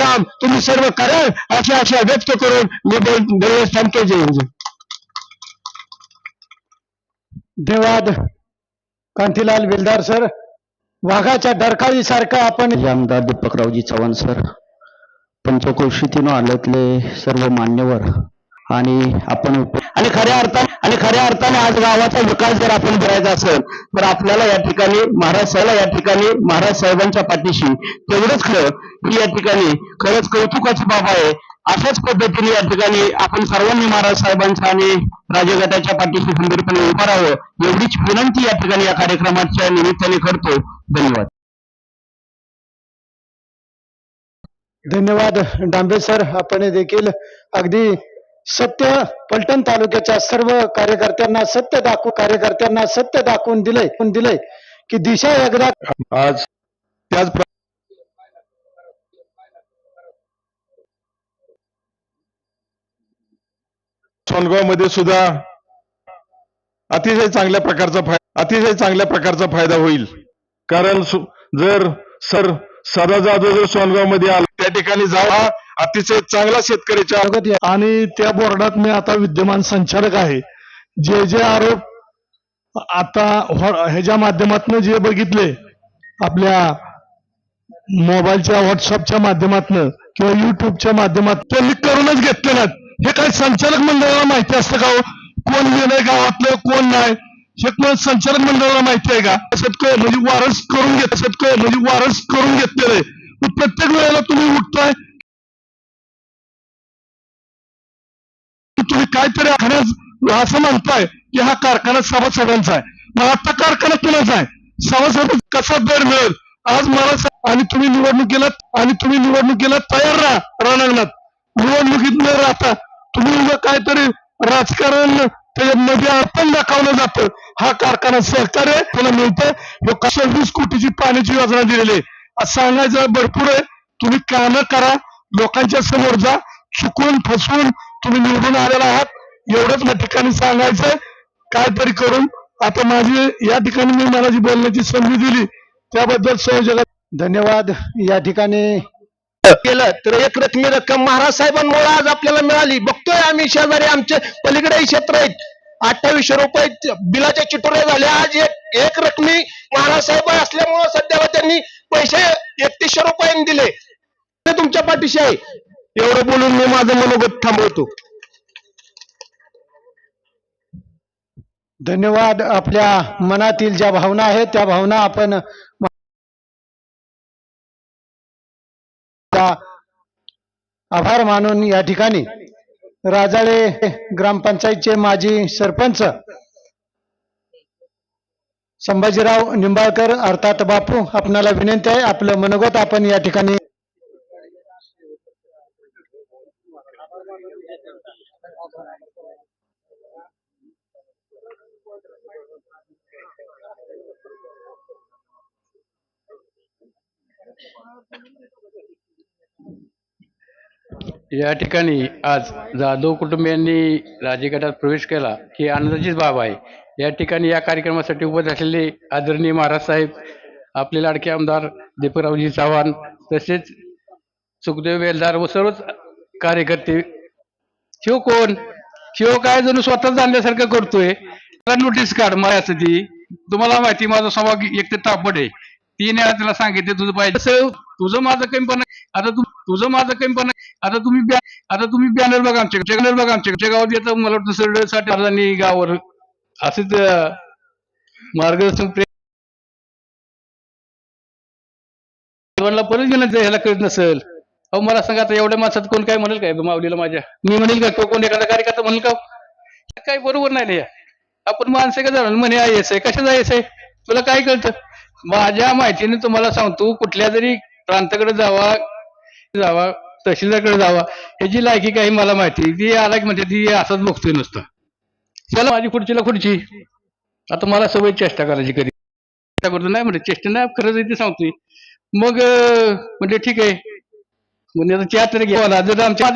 काम तुम्ही सर्व कराल अशी आशा व्यक्त करून मी बोल बोलण्यास थांबतो जय धन्यवाद कांतीलाल बेलदार सर. वाघाच्या डरकाळी सारखं आपण आमदार दीपकरावजी चव्हाण सर पंचक्रोशीतून आल्यातले सर्व मान्यवर आणि आपण आणि खऱ्या अर्थाने आणि खऱ्या अर्थाने आज गावाचा विकास जर आपण करायचा असेल तर आपल्याला या ठिकाणी महाराज साहेब या ठिकाणी महाराज साहेबांच्या पाठीशी तेवढंच खरं की या ठिकाणी खरंच कौतुकाची बाब आहे. अशाच पद्धतीने या ठिकाणी आपण सर्वांनी महाराज साहेबांचा आणि राजगटाच्या पाठीशी खंबीरपणे उभं राहावं एवढीच विनंती या ठिकाणी या कार्यक्रमाच्या निमित्ताने करतो. धन्यवाद. धन्यवाद. डांबे सर आपण देखील अगदी सत्य पलटण तालुक्याच्या सर्व कार्यकर्त्यांना सत्य दाखवून कार्यकर्त्यांना सत्य दाखवून दिलंय दिलंय की दिशा एकदा आज त्याच सोनगावमध्ये सुद्धा अतिशय चांगल्या प्रकारचा फायदा अतिशय चांगल्या प्रकारचा फायदा होईल. कारण जर सर सदा जाधव जर सोनगावमध्ये आला त्या ठिकाणी जावा अतिशय चांगला शेतकऱ्याच्या अवगत आहे. आणि त्या बोर्डात मी आता विद्यमान संचालक आहे. जे जे आरोप आता ह्याच्या माध्यमातून जे बघितले आपल्या मोबाईलच्या व्हॉट्सअपच्या माध्यमातून किंवा युट्यूबच्या माध्यमात त्यांनी करूनच घेतले नाहीत. हे काय संचालक मंडळाला माहिती असतं का हो? कोण गेलंय गावातलं कोण नाही? हे कोण संचालक मंडळाला माहिती आहे का? शेतकरी म्हणजे वारस करून घेत शेतकरी म्हणजे वारस करून घेतलेलं आहे. प्रत्येक वेळेला तुम्ही उठताय तुम्ही काहीतरी आखण्यास असं म्हणताय की हा कारखाना सभासदांचा आहे. मग आता कारखाना कुणाचा आहे? सभासद कसा दर मिळेल? आज मला आणि तुम्ही निवडणुकीला आणि तुम्ही निवडणुकीला तयार राहा रणांगणात. निवडणुकीत न राहता तुम्ही उद्या काहीतरी राजकारण त्याच्यामध्ये अर्पण दाखवलं जातं. हा कारखाना सहकार्य त्याला मिळतं. सव्वीस कोटीची पाण्याची योजना दिलेली आहे. सांगायचं भरपूर आहे. तुम्ही कामं करा लोकांच्या समोर जा चुकून फसवून तुम्ही निवडून आलेला आहात. एवढंच या ठिकाणी सांगायचंय. काहीतरी करून आता माझी या ठिकाणी मी मला जी बोलण्याची संधी दिली. त्याबद्दल सहजगत धन्यवाद. या ठिकाणी केलं तर एक रकमी रक्कम महाराज साहेबांमुळे आज आपल्याला मिळाली. बघतोय आम्ही शेजारी आमचे पलीकडे क्षेत्र आहेत. अठ्ठावीसशे रुपये बिलाच्या चिटोऱ्या झाल्या. आज एक एक रकमी महाराज साहेब असल्यामुळे सध्याला त्यांनी पैसे एकतीसशे रुपयांनी दिले. ते तुमच्या पाठीशी आहे. एवढं बोलून मी माझं मनोगत थांबवतो. धन्यवाद. आपल्या मनातील ज्या भावना आहेत त्या भावना आपण आभार मानून या ठिकाणी. राजाळे ग्रामपंचायतचे माजी सरपंच संभाजीराव निंबाळकर अर्थात बापू आपणाला विनंती आहे आपलं मनोगत आपण या ठिकाणी या ठिकाणी आज जाधव कुटुंबियांनी राजगटात प्रवेश केला ही आनंदाचीच बाब आहे. या ठिकाणी या कार्यक्रमासाठी उपस्थित असलेले आदरणीय महाराज साहेब आपले लाडके आमदार दीपकरावजी चव्हाण तसेच सुखदेव वेलदार व सर्वच कार्यकर्ते. शिव कोण? शिव काय जणू स्वतः जाणल्यासारखं करतोय? नोटीस काढ माझ्याचं ती? तुम्हाला माहिती माझा स्वभाव एक ते तापट आहे. तीन वेळा त्याला सांगितले तुझं पाहिजे तसं तुझं माझं कमी पण आता तू तुझं माझं कमी पण आता तुम्ही आता तुम्ही बॅनर बघा आमच्या बॅनर बघा आमच्या आमच्या गावात येतं मला वाटतं सरळसाठी अर्धांनी गावावर असंच मार्गदर्शन परत गेलं ह्याला कळत नसेल अहो मला सांगा आता एवढ्या माणसात कोण काय म्हणेल काय? माऊलीला माझ्या. मी म्हणेल का तो कोण एखादा कार्यकर्ता म्हणेल का? काय बरोबर नाही आपण माणसं का जाणार? म्हणे आय एस आहे कशाचा एस आहे तुला काय कळतं? माझ्या माहितीने तुम्हाला सांगतो कुठल्या तरी प्रांताकडे जावा जावा तहसीलदारकडे जावा ह्याची लायकी काही मला माहिती ती आला की म्हणजे ती असंच बघतोय नुसतं. चला माझी खुर्चीला खुर्ची. आता मला सवय चेष्टा करायची कधी. चेष्टा करतो नाही म्हणजे चेष्टा नाही खरंच ते सांगतोय. मग म्हणजे ठीक आहे. म्हणजे आता चहा तर घ्या जर आमच्या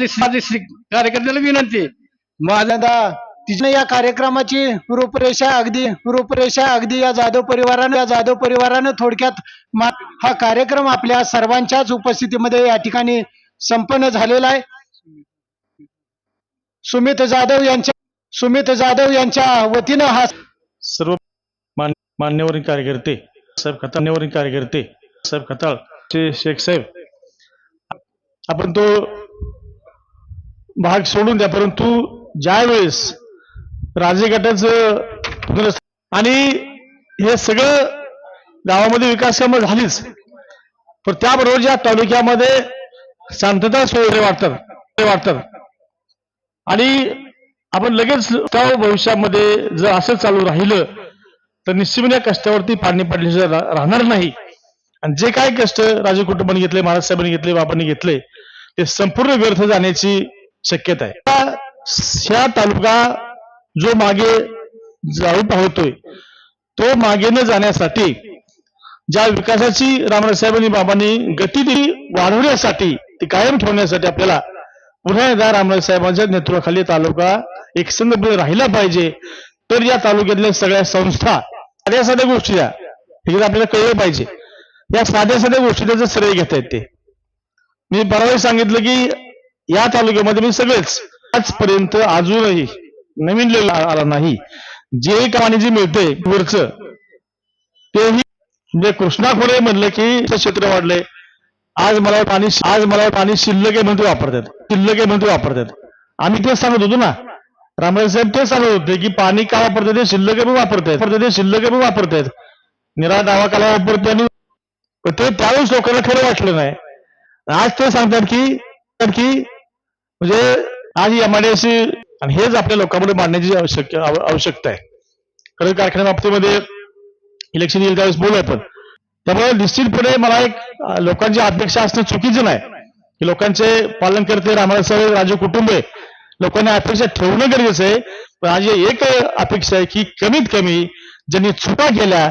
कार्यकर्त्याला विनंती माझा दा तिने या कार्यक्रमाची रूपरेषा अगदी रूपरेषा अगदी या जाधव परिवारानं या जाधव परिवारानं थोडक्यात मा- हा कार्यक्रम आपल्या सर्वांच्याच उपस्थितीमध्ये या ठिकाणी संपन्न झालेला आहे. सुमित जाधव यांच्या सुमित जाधव यांच्या वतीनं हा सर्व मान कार्यकर्ते साहेब खताळ कार्यकर्ते साहेब खताळ शेख साहेब आपण तो भाग सोडून द्या परंतु ज्यावेळेस राजे गटाचं आणि हे सगळं गावामध्ये विकास कामं झालीच. पण त्याबरोबर या तालुक्यामध्ये शांतता सोयरे वाटतात वाटतात आणि आपण लगेच त्या भविष्यामध्ये जर असं चालू राहिलं तर निश्चितपणे या कष्टावरती पाणी पडल्याशिवाय राहणार नाही. आणि जे काय कष्ट राजे कुटुंबाने घेतले महाराज साहेबांनी घेतले बाबांनी घेतले ते संपूर्ण व्यर्थ जाण्याची शक्यता आहे. ह्या तालुका जो मागे जाऊ पाहतोय तो मागे न जाण्यासाठी ज्या विकासाची रामराज साहेबांनी बाबांनी गती दिली वाढवण्यासाठी ती कायम ठेवण्यासाठी आपल्याला पुन्हा एकदा रामराज साहेबांच्या नेतृत्वाखाली तालुका एकसंधपणे राहिला पाहिजे. तर या तालुक्यातल्या सगळ्या संस्था साध्या साध्या गोष्टी या हे आपल्याला कळलं पाहिजे. या साध्या साध्या गोष्टी त्याचं श्रेय घेता येते. मी परवा सांगितलं की या तालुक्यामध्ये मी सगळेच आजपर्यंत अजूनही नवीन लिहिला आला नाही. जे कामाने जे मिळते वरच तेही म्हणजे कृष्णा खोरे म्हणलं की क्षेत्र वाढले आज मला पाणी आज मला पाणी शिल्लक आहे म्हणते वापरतात. शिल्लक आहे म्हणते वापरतात. आम्ही तेच सांगत होतो ना. रामराज साहेब तेच सांगत होते की पाणी का वापरतात ते शिल्लक पण वापरतायत वापरतात. ते शिल्लक पण वापरतायत निरा दावा काला वापरते आणि ते त्यावेळेस लोकांना खरं वाटलं नाही. आज ते सांगतात की की म्हणजे आज एमआयडीसी आणि हेच आपल्या लोकांमध्ये मांडण्याची आवश्यक आवश्यकता आहे. खरंच कारखान्या बाबतीमध्ये इलेक्शन येईल त्यावेळेस बोलू आपण. त्यामुळे निश्चितपणे मला एक लोकांची अपेक्षा असणं चुकीचं नाही. की लोकांचे पालन करते रामराज साहेब राजू कुटुंबे लोकांनी अपेक्षा ठेवणं गरजेचं आहे. पण आज एक अपेक्षा आहे की कमीत कमी ज्यांनी चुका केल्या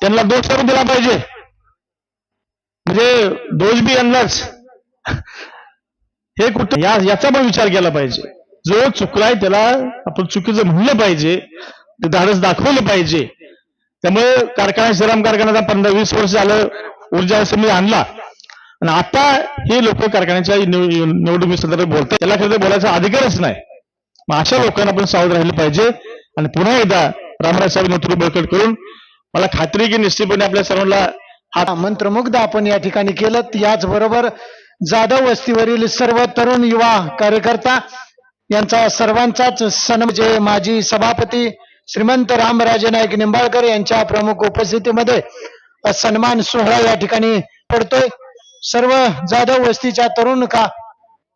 त्यांना दोष करून दिला पाहिजे. म्हणजे दोष बी यांनाच हे कुठं या याचा पण विचार केला पाहिजे. जो चुकलाय त्याला आपण चुकीचं म्हणलं पाहिजे ते धाडस दाखवलं पाहिजे. त्यामुळे कारखाना श्रीराम कारखान्याचा पंधरा वीस वर्ष झालं ऊर्जा समिती आणला. आणि आता हे लोक कारखान्याच्या निव- निवडणुकी संदर्भात बोलतात. त्याला खरं बोलायचा अधिकारच नाही. मग अशा लोकांना आपण सावध राहिलं पाहिजे. आणि पुन्हा एकदा रामराज साहेब नेतृत्व बळकट करून मला खात्री की निश्चितपणे आपल्या सर्वांना हा मंत्रमुग्ध आपण या ठिकाणी केलं. याचबरोबर जाधव वस्तीवरील सर्व तरुण युवा कार्यकर्ता यांचा सर्वांचाच सण जे म्हणजे माजी सभापती श्रीमंत रामराजे नाईक निंबाळकर यांच्या प्रमुख उपस्थितीमध्ये सन्मान सोहळा या ठिकाणी पडतोय. सर्व जाधव वस्तीच्या तरुण का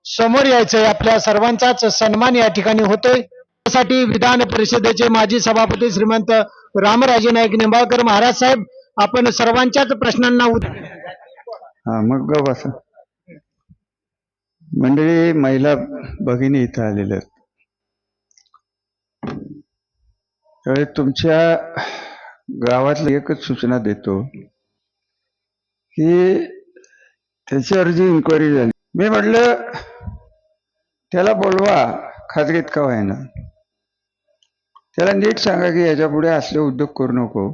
समोर यायचंय आपल्या सर्वांचाच सन्मान या ठिकाणी होतोय. त्यासाठी विधान परिषदेचे माजी सभापती श्रीमंत रामराजे नाईक निंबाळकर महाराज साहेब आपण सर्वांच्याच प्रश्नांना उत- हा मग मंडळी महिला भगिनी इथं आलेल्या आहेत. त्यावेळी तुमच्या गावातली एकच सूचना देतो की त्याच्यावर जी इन्क्वायरी झाली. मी म्हटलं त्याला बोलवा खाजगीत का व्हायना. त्याला नीट सांगा की याच्यापुढे असले उद्योग करू नको.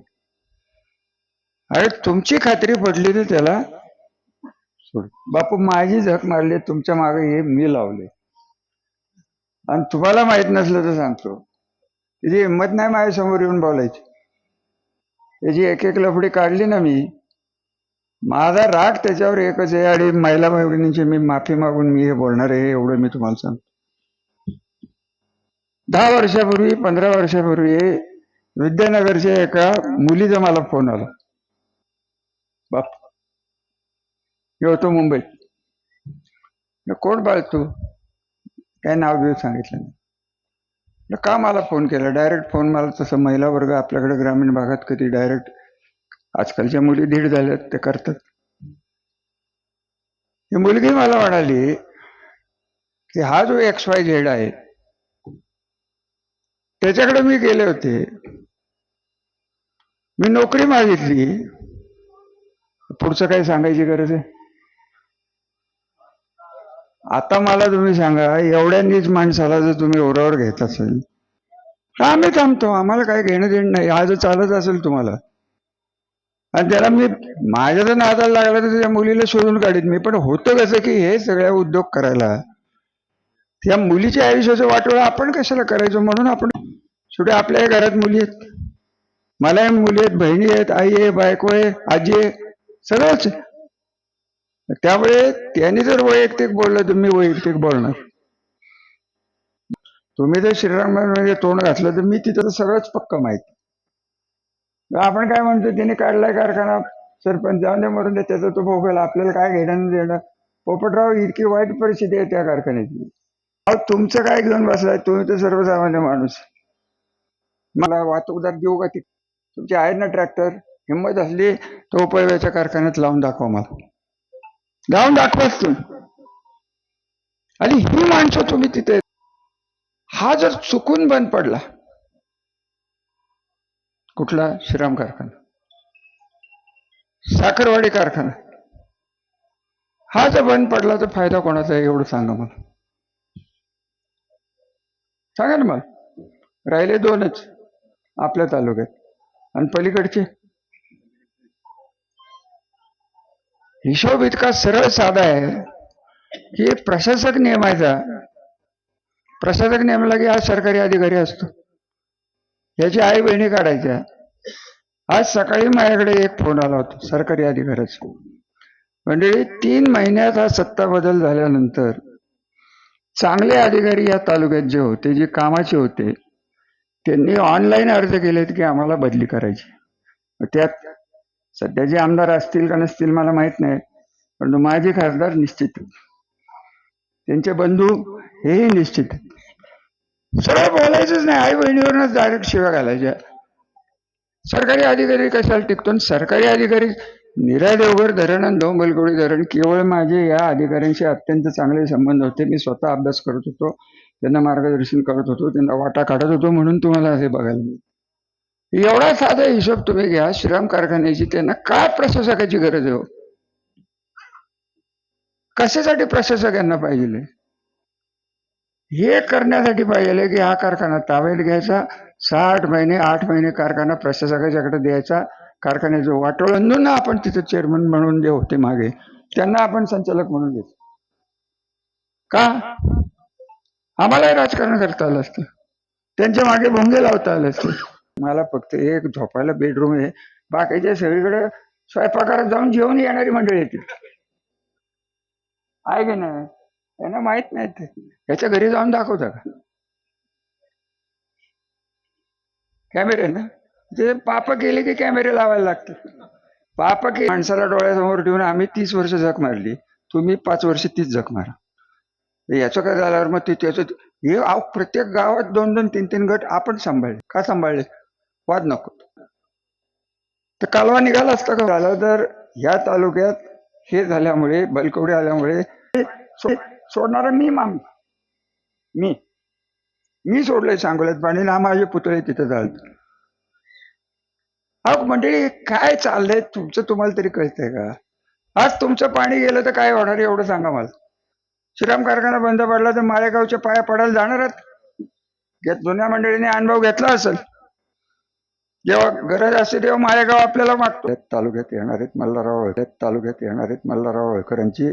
अरे तुमची खात्री पडली तर त्याला? सोड. बापू माझी झक मारली तुमच्या मागे हे मी लावले. आणि तुम्हाला माहीत नसलं तर सांगतो. त्याची हिंमत नाही माझ्यासमोर येऊन बोलायची. त्याची एक एक लफडी काढली ना मी. माझा राग त्याच्यावर एकच आहे आणि महिला भगिनींची मी माफी मागून मी हे बोलणार आहे एवढं मी तुम्हाला सांगतो. दहा वर्षापूर्वी पंधरा वर्षापूर्वी विद्यानगरच्या एका मुलीचा मला फोन आला. बाप येतो होतो मुंबईत कोण बाळ तू? काय नाव देऊ सांगितलं नाही. का मला फोन केला? डायरेक्ट फोन मला तसं महिला वर्ग आपल्याकडे ग्रामीण भागात कधी डायरेक्ट आजकालच्या मुली दीड झाल्यात ते करतात. ही मुलगी मला म्हणाली की हा जो एक्स वाय झेड आहे त्याच्याकडे मी गेले होते. मी नोकरी मागितली. पुढचं काही सांगायची गरज आहे? आता मला तुम्ही सांगा एवढ्यांनीच माणसाला जर तुम्ही ओरावर घेत असेल तर आम्ही थांबतो आम्हाला काय घेणं देणं नाही आज चालत असेल तुम्हाला. आणि त्याला मी माझ्या जर नादाला लागला तर त्या मुलीला शोधून काढीत मी पण होतं कसं की हे सगळ्या उद्योग करायला. त्या मुलीच्या आयुष्याचं वाटोळं आपण कशाला करायचो म्हणून आपण शेवटी आपल्या घरात मुली आहेत. मला मुली आहेत बहिणी आहेत आई आहे बायको आहे आजी आहे सगळंच त्यामुळे त्यांनी जर वैयक्तिक बोललं तर मी वैयक्तिक बोलणार. तुम्ही जर श्रीरामामध्ये म्हणजे तोंड घातलं तर मी तिथं सगळंच पक्क माहिती. आपण काय म्हणतो त्याने काढलाय कारखाना सरपंच जाऊन दे मरून दे त्याचा तो भोगल आपल्याला काय घेणं देणं. पोपटराव इतकी वाईट परिस्थिती आहे त्या कारखान्याची. अहो तुमचं काय घेऊन बसलाय? तुम्ही तर सर्वसामान्य माणूस. मला वाहतूकदार देऊ का ती? तुमचे आहेत ना ट्रॅक्टर? हिंमत असली तो उपयोगाच्या कारखान्यात लावून दाखवा मला. लावून दाखवाच तुम्ही आणि ही माणसं तुम्ही तिथे हा जर चुकून बंद पडला कुठला? श्रीराम कारखाना. साखरवाडी कारखाना. हा जर बंद पडला तर फायदा कोणाचा आहे एवढं सांगा मला. सांगा ना मला. राहिले दोनच आपल्या तालुक्यात. आणि पलीकडचे? हिशोब इतका सरळ साधा आहे की प्रशासक नेमायचा. प्रशासक नेमला की आज सरकारी अधिकारी असतो. याची आई बहिणी काढायच्या. आज सकाळी माझ्याकडे एक फोन आला होता सरकारी अधिकाऱ्याचा. म्हणजे तीन महिन्यात हा सत्ता बदल झाल्यानंतर चांगले अधिकारी या तालुक्यात जे होते जे कामाचे होते त्यांनी ऑनलाईन अर्ज केलेत की आम्हाला बदली करायची. मग त्यात सध्याचे आमदार असतील का नसतील मला माहीत नाही परंतु माझे खासदार निश्चित आहेत. त्यांचे बंधू हेही निश्चित आहेत. सरळ बोलायचंच नाही आई बहिणीवरच डायरेक्ट शिव्या घालायच्या सरकारी अधिकारी कशाला टिकतो आणि सरकारी अधिकारी निरा देवघर धरण आणि डोंबलकोडी धरण केवळ माझे या अधिकाऱ्यांशी अत्यंत चांगले संबंध होते मी स्वतः अभ्यास करत होतो त्यांना मार्गदर्शन करत होतो त्यांना वाटा काढत होतो म्हणून तुम्हाला हे बघायला मिळतं एवढा साधा हिशोब तुम्ही घ्या श्रीराम कारखान्याची त्यांना का प्रशासकाची गरज आहे हो? कशासाठी प्रशासक यांना पाहिजे? हे करण्यासाठी पाहिजे की हा कारखाना ताब्यात घ्यायचा साठ महिने आठ महिने कारखाना प्रशासकाच्याकडे द्यायचा कारखान्याचं वाटोळ आपण तिथं चेअरमन म्हणून जे होते मागे त्यांना आपण संचालक म्हणून देतो. का? आम्हालाही राजकारण करता आलं असतं. त्यांच्या मागे भोंगे लावता आलं असतं. मला फक्त एक झोपायला बेडरूम आहे. बाकीच्या सगळीकडे स्वयंपाकात जाऊन जेवण येणारी मंडळी येते आहे की नाही? त्यांना माहीत नाही ते. याच्या घरी जाऊन दाखवता का? कॅमेरे ना? ते पाप केले की कॅमेरे लावायला लागते पाप के माणसाला डोळ्यासमोर ठेवून आम्ही तीस वर्ष झक मारली. तुम्ही पाच वर्ष तीच झक मारा. याचं काय झाल्यावर मग ते त्याचं हे अहो, प्रत्येक गावात दोन दोन तीन तीन गट आपण सांभाळले. का सांभाळले? वाद नको. तर कालवा निघाला असता का? झालं तर ह्या तालुक्यात हे झाल्यामुळे बलकवडे आल्यामुळे सोडणार सोडणारा मी माम मी. मी सोडलंय सांगोल्यात पाणी ना माझे पुतळे तिथे जाळत अहो मंडळी काय चाललंय? तुमचं तुम्हाला तरी कळतंय का? आज तुमचं पाणी गेलं तर काय होणार एवढं सांगा मला. श्रीराम कारखाना बंद पडला तर माळेगावच्या पाया पडायला जाणारच घेत जुन्या मंडळीने अनुभव घेतला असेल. जेव्हा गरज असते तेव्हा माळेगाव आपल्याला मागतो. तालुक्यात येणार आहेत मल्हारराव होळकर तालुक्यात येणार आहेत मल्हारराव होळकरांची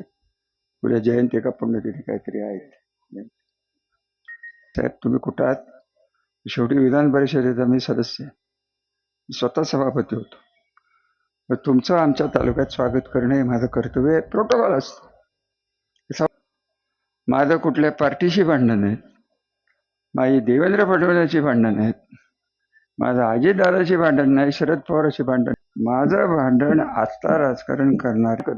पुढे जयंती का पुण्यतिथी काहीतरी आहेत साहेब तुम्ही कुठं आहात? शेवटी विधान परिषदेचा मी सदस्य स्वतः सभापती होतो. तर तुमचं आमच्या तालुक्यात स्वागत करणे हे माझं कर्तव्य आहे. प्रोटोकॉल असतं. माझं कुठल्या पार्टीशी भांडण आहेत माझी देवेंद्र फडणवीसाची भांडण आहेत माझं अजितदादाशी भांडण नाही शरद पवाराची भांडण. माझं भांडण आस्था राजकारण करणार कर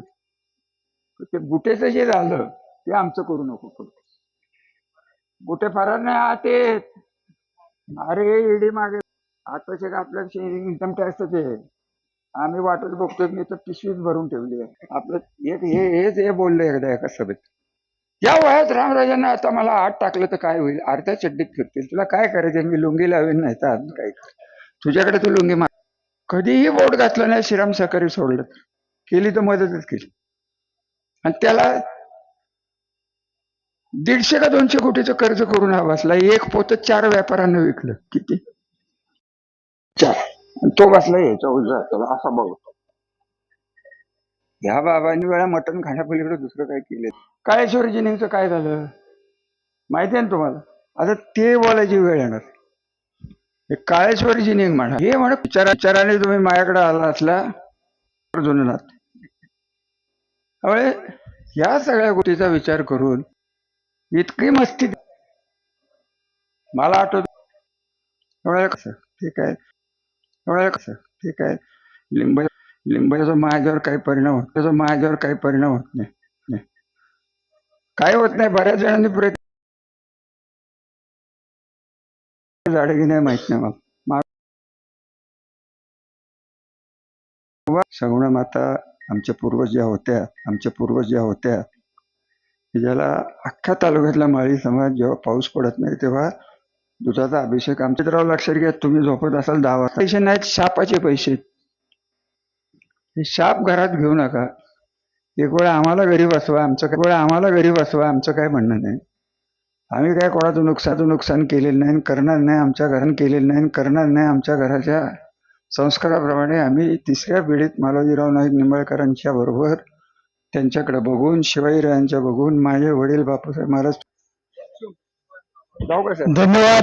ते बुटेचं जे झालं ते आमचं करू नको फक्त बुटे फरार नाही हा ते अरे ईडी मागे. आताचे आपल्या इन्कम टॅक्स ते आम्ही वाटत बघतोय मी तर पिशवीच भरून ठेवली आहे. आपलं एक हे हेच हे बोललं एकदा एका सभेत. या वयात रामराजांना आता मला आत टाकलं तर काय होईल? अर्ध्या चड्डीत फिरतील. तुला काय करायचं मी लुंगी लावेन नाही तर काही काय तुझ्याकडे तू लुंगी मार कधीही बोट घातलं नाही श्रीराम सहकारी सोडलं. केली तर मदतच केली. आणि त्याला दीडशे का दोनशे कोटीचं कर्ज करून हा बसला. एक पोत चार व्यापाऱ्यांना विकलं. किती? चार. आणि तो बसला याच्या उजव्या हाताला. असा बघतो. ह्या बाबांनी वेळा मटण खाण्यापलीकडे दुसरं काय केलं? काळेश्वर जिनिंगचं काय झालं? माहिती आहे ना तुम्हाला? आता ते बोलायची वेळ येणार. हे काळेश्वर जिनिंग म्हणा. हे म्हणा विचारा विचाराने तुम्ही माझ्याकडे आला असला जुननात त्यामुळे या सगळ्या गोष्टीचा विचार करून इतकी मस्ती मला आठवत. त्यामुळे कसं? ठीक आहे. त्यामुळे कसं? ठीक आहे. लिंब लिंबाचा माझ्यावर काही परिणाम होत त्याचा माझ्यावर काही परिणाम होत नाही. काय होत नाही. बऱ्याच जणांनी प्रयत्न झाडे की नाही माहीत नाही मला. सगुणा माता आमच्या पूर्वज ज्या होत्या आमच्या पूर्वज ज्या होत्या ज्याला अख्ख्या तालुक्यातला माळी समाज जेव्हा पाऊस पडत नाही तेव्हा दुधाचा अभिषेक आमच्या राव लक्षात घ्या तुम्ही झोपत असाल दहा वाजता. पैसे नाहीत शापाचे पैसे. शाप घरात घेऊ नका. एक वेळ आम्हाला घरी बसवा आमचं काय वेळा आम्हाला घरी बसवा आमचं काय म्हणणं नाही. आम्ही काय कोणाचं नुकसाचं नुकसान केलेलं नाही करणार नाही आमच्या घरानं केलेलं नाही करणार नाही आमच्या घराच्या संस्काराप्रमाणे आम्ही तिसऱ्या पिढीत मालोजीराव नाईक निंबाळकरांच्या बरोबर त्यांच्याकडे बघून शिवाजीरायांच्या बघून माझे वडील बापूसाहेब महाराज धन्यवाद.